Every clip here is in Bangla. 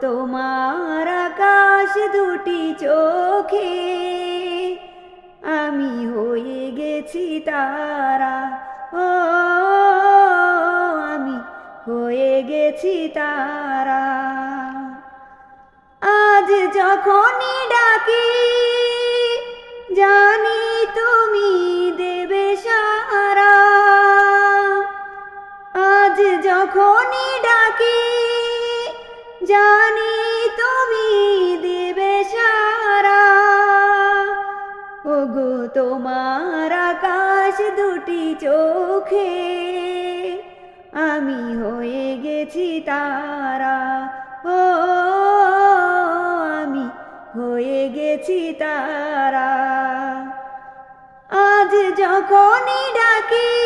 তোমার আকাশ দুটি চোখে। আমি হয়ে গেছি তারা। ও, আমি হয়ে গেছি তারা। আজ যখনই ডাকি, জানি তুমি দেবে সারা। আজ যখনই ডাকি জানি তুমি দেবে সারা। ওগো, তোমার আকাশ দুটি চোখে। আমি হয়ে গেছি তারা। ও, আমি হয়ে গেছি তারা। আজ যখনই ডাকি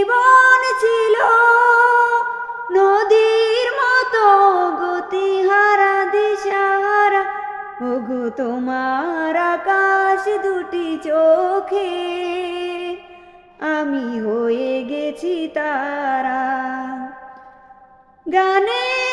জীবন ছিল। নদীর মতো গতিহারা দিশারা ওগো, তোমার আকাশ দুটি চোখে। আমি হয়ে গেছি তারা। গানে